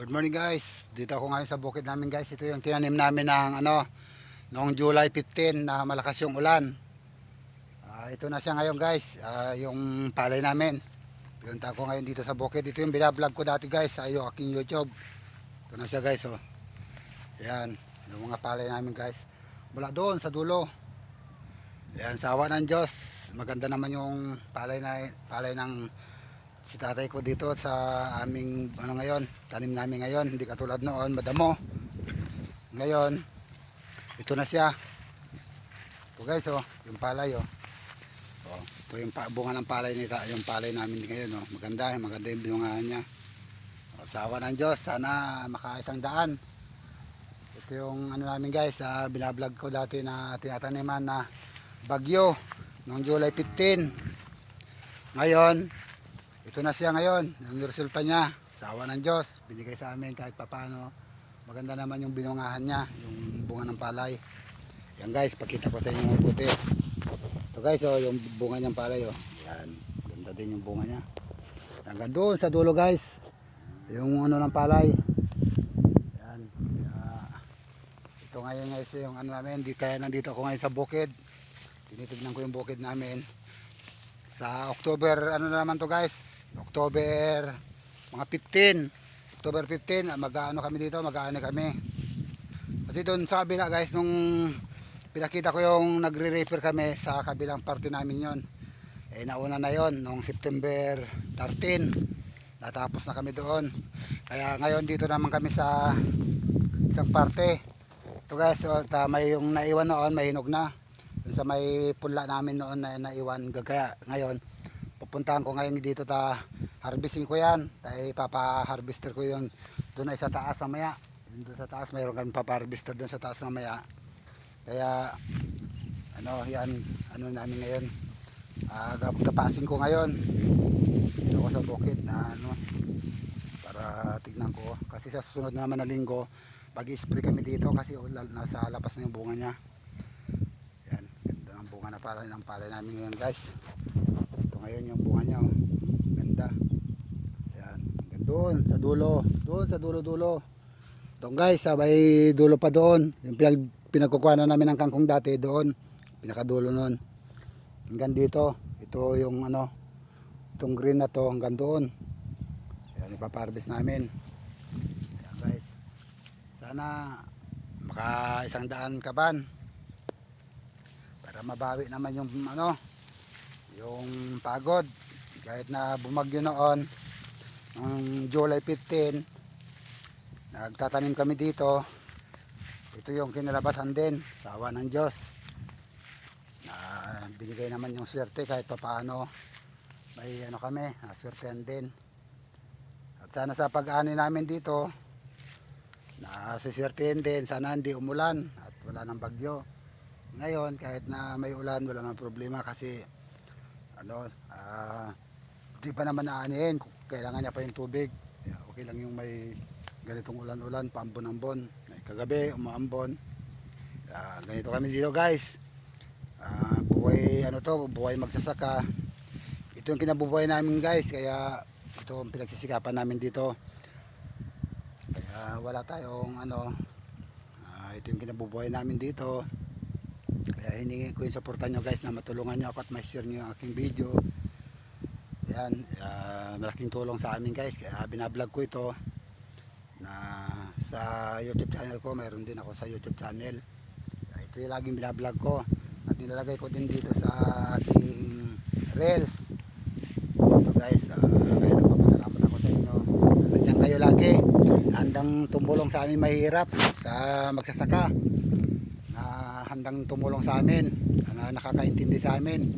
Good morning guys. Dito ako ngayon sa bukid namin guys. Ito yung tinanim namin ng ano noong July 15 na malakas yung ulan. Ah, ito na siya ngayon guys, Ah, yung palay namin. Pinunta ko ngayon dito sa bukid. Ito yung binablog ko dati guys sa iyo aking YouTube. Ito na siya guys oh. Yan, yung mga palay namin guys. Mula doon sa dulo. Yan, sa awa ng Diyos. Maganda naman yung palay na palay ng si tatay ko dito sa aming ano ngayon, tanim namin ngayon, hindi katulad noon, madamo. Ngayon, ito na siya. Ito guys oh, yung palay oh. Oh, ito yung pa, bunga ng palay nita, yung palay namin ngayon oh. Maganda, maganda yung bungahan niya. Oh, sa awa ng Diyos, sana makaisang daan. Ito yung ano namin guys, sa binablog ko dati na tinataniman na bagyo noong July 15. Ngayon, ito na siya ngayon, yung resulta niya, sa awa ng Diyos, binigay sa amin kahit papano. Maganda naman yung binungahan niya, yung bunga ng palay. Yan guys, pakita ko sa inyo mabuti. Ito guys, oh, yung bunga niyang palay. Oh. Yan, ganda din yung bunga niya. Hanggang doon sa dulo guys, yung ano ng palay. Yan, kaya, ito ngayon guys, yung ano namin, di, kaya nandito ako ngayon sa bukid. Tinitignan ko yung bukid namin. Sa October, ano na naman to guys? October, mga 15. October 15, mag-ano kami dito, mag-ano kami. Kasi doon sa kabila guys, nung pinakita ko yung nagre-refer kami sa kabilang parte namin yon Eh nauna na yon nung September 13. Natapos na kami doon. Kaya ngayon dito naman kami sa isang parte. Ito guys, so, ta, may yung naiwan noon, may hinog na. Sa may pula namin noon na naiwan. Kaya ngayon, pupuntahan ko ngayon dito ta harvesting ko yan. Tay papa-harvester ko yun doon ay sa taas mamaya. Doon sa taas mayroon kami papa-harvester doon sa taas mamaya. Kaya ano yan ano namin ngayon. Gapasin ko ngayon. Dito sa bukid na ano para tignan ko kasi sa susunod na naman na linggo pag-spray kami dito kasi ulal- nasa lapas na yung bunga niya. Yan, ganda ng bunga na pala ng palay namin ngayon guys. Ngayon yung bunga niya oh. Ganda. Yan, hanggang doon sa dulo, doon sa dulo-dulo. Doon guys, sabay dulo pa doon. Yung pinag pinagkukuha na namin ng kangkong dati doon. Pinakadulo noon. Hanggang dito, ito yung ano, itong green na to hanggang doon. Yan, ipaparvest namin. Yan guys. Sana maka isang daan kaban para mabawi naman yung ano yung pagod kahit na bumagyo noon ng July 15 nagtatanim kami dito. Ito yung kinalabasan din sa awa ng Diyos. Na binigay naman yung swerte kahit papaano. May ano kami naswertehan din. At sana sa pag-ani namin dito na siswertehin din sana hindi umulan at wala ng bagyo. Ngayon kahit na may ulan wala nang problema kasi ano ah di pa naman naanihin kailangan niya pa yung tubig. Okay lang yung may ganitong ulan-ulan paambon-ambon kagabi umaambon. Ah, ganito kami dito guys. Ah, buhay ano to buhay magsasaka. Ito yung kinabubuhay namin guys kaya ito ang pinagsisikapan namin dito. Kaya wala tayong ano ah, ito yung kinabubuhay namin dito kaya hiningi ko yung suporta nyo guys na matulungan nyo ako at ma-share nyo yung aking video. Yan ah, malaking tulong sa amin guys. Kaya binablog ko ito na sa youtube channel ko mayroon din ako sa youtube channel. Kaya ito yung laging binablog ko at nilalagay ko din dito sa ating reels. Ito guys ah, kaya nagpapasalamat ako sa inyo. Nandiyan kayo lagi handang tumulong sa amin mahirap sa magsasaka handang tumulong sa amin na nakakaintindi sa amin.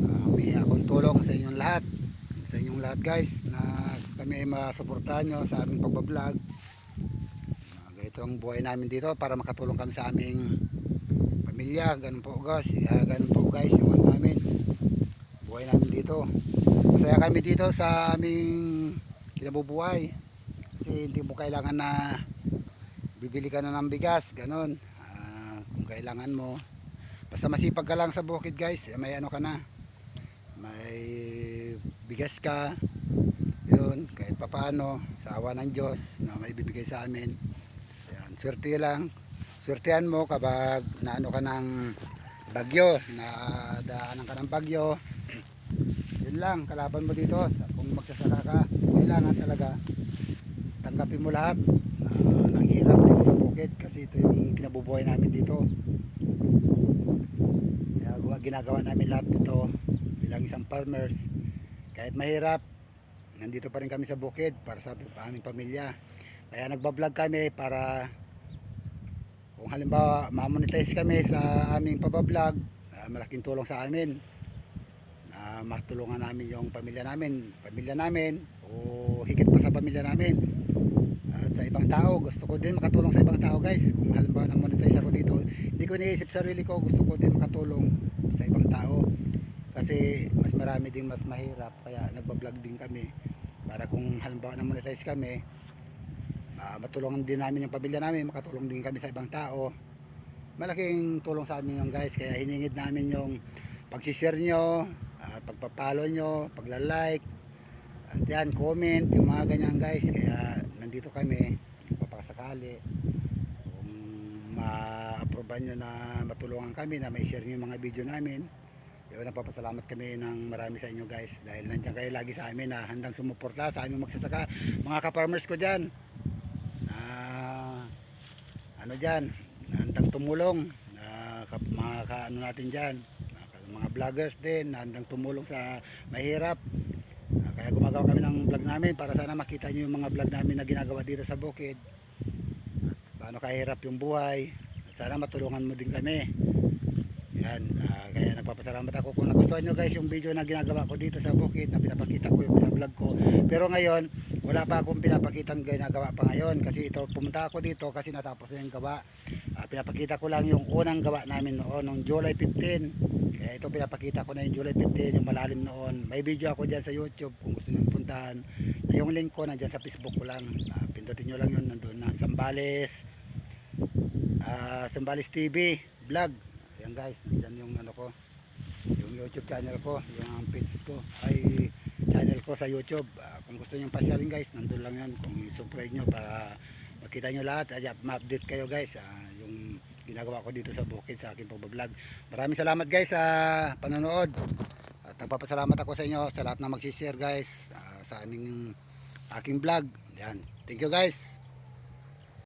Uh, humingi akong tulong sa inyong lahat sa inyong lahat guys na kami ay masuportahan nyo sa aming pagbablog. Uh, ganito ang buhay namin dito para makatulong kami sa aming pamilya. Ganun po guys. Uh, ganun po guys yung ano namin. Buhay namin dito. Masaya kami dito sa aming kinabubuhay. Kasi hindi mo kailangan na bibili ka na ng bigas ganun. Ah, kung kailangan mo basta masipag ka lang sa bukid guys eh, may ano ka na may bigas ka yun, kahit papaano, sa awa ng Diyos na may bibigay sa amin. Yan, swerte lang. Swertehan mo kapag naano ka ng bagyo, na daanan ka ng bagyo. Yun lang, kalaban mo dito. Kung magsasaka ka, kailangan talaga tanggapin mo lahat ah, hirap bukid kasi ito yung kinabubuhay namin dito. Ginagawa namin lahat dito bilang isang farmers. Kahit mahirap, nandito pa rin kami sa bukid para sa aming pamilya. Kaya nagbablog kami para kung halimbawa ma-monetize kami sa aming pabablog, ah, malaking tulong sa amin. Na matulungan namin yung pamilya namin, pamilya namin o higit pa sa pamilya namin. Sa ibang tao, gusto ko din makatulong sa ibang tao guys. Kung halimbawa na monetize ako dito, hindi ko iniisip sarili ko, gusto ko din makatulong sa ibang tao. Kasi mas marami din mas mahirap, kaya nagbablog din kami. Para kung halimbawa na monetize kami, ah, matulungan din namin yung pamilya namin, makatulong din kami sa ibang tao. Malaking tulong sa amin yung guys, kaya hiningid namin yung pagsishare nyo, ah, pagpapalo nyo, pagla-like, at yan, comment, yung mga ganyan guys. Kaya nandito kami, papakasakali. Kung ma-approvean nyo na matulungan kami, na may-share nyo yung mga video namin. Yun, napapasalamat kami ng marami sa inyo guys. Dahil nandiyan kayo lagi sa amin na handang sumuporta sa aming magsasaka. Mga ka-farmers ko dyan, ah, ano dyan, handang tumulong. na mga ka-ano natin dyan, mga vloggers din, na handang tumulong sa mahirap. Kaya gumagawa kami ng vlog namin para sana makita nyo yung mga vlog namin na ginagawa dito sa bukid. Paano kahirap yung buhay. At sana matulungan mo din kami. Yan, ah, kaya nagpapasalamat ako kung nagustuhan nyo guys yung video na ginagawa ko dito sa bukid na pinapakita ko yung vlog ko. Pero ngayon, wala pa akong pinapakitang ginagawa pa ngayon kasi ito pumunta ako dito kasi natapos na yung gawa. Ah, pinapakita ko lang yung unang gawa namin noon, noong July 15. Kaya ito pinapakita ko na yung July 15, yung malalim noon. May video ako dyan sa YouTube kung gusto nyo puntahan. Yung link ko nandyan sa Facebook ko lang. Ah, pindutin nyo lang yun, nandun na. Sambales, ah, Sambales TV, vlog. Ayan guys, nandyan yung ano ko. Yung YouTube channel ko, yung page ko, ay channel ko sa YouTube. Ah, kung gusto nyo pasyalin guys, nandun lang yan. Kung subscribe nyo para makita nyo lahat. Ay, ma-update kayo guys. Ah, yung ginagawa ko dito sa bukid sa aking pagbablog. Maraming salamat guys sa panonood. At nagpapasalamat ako sa inyo sa lahat na magsishare guys ah, sa aming aking vlog. Yan. Thank you guys.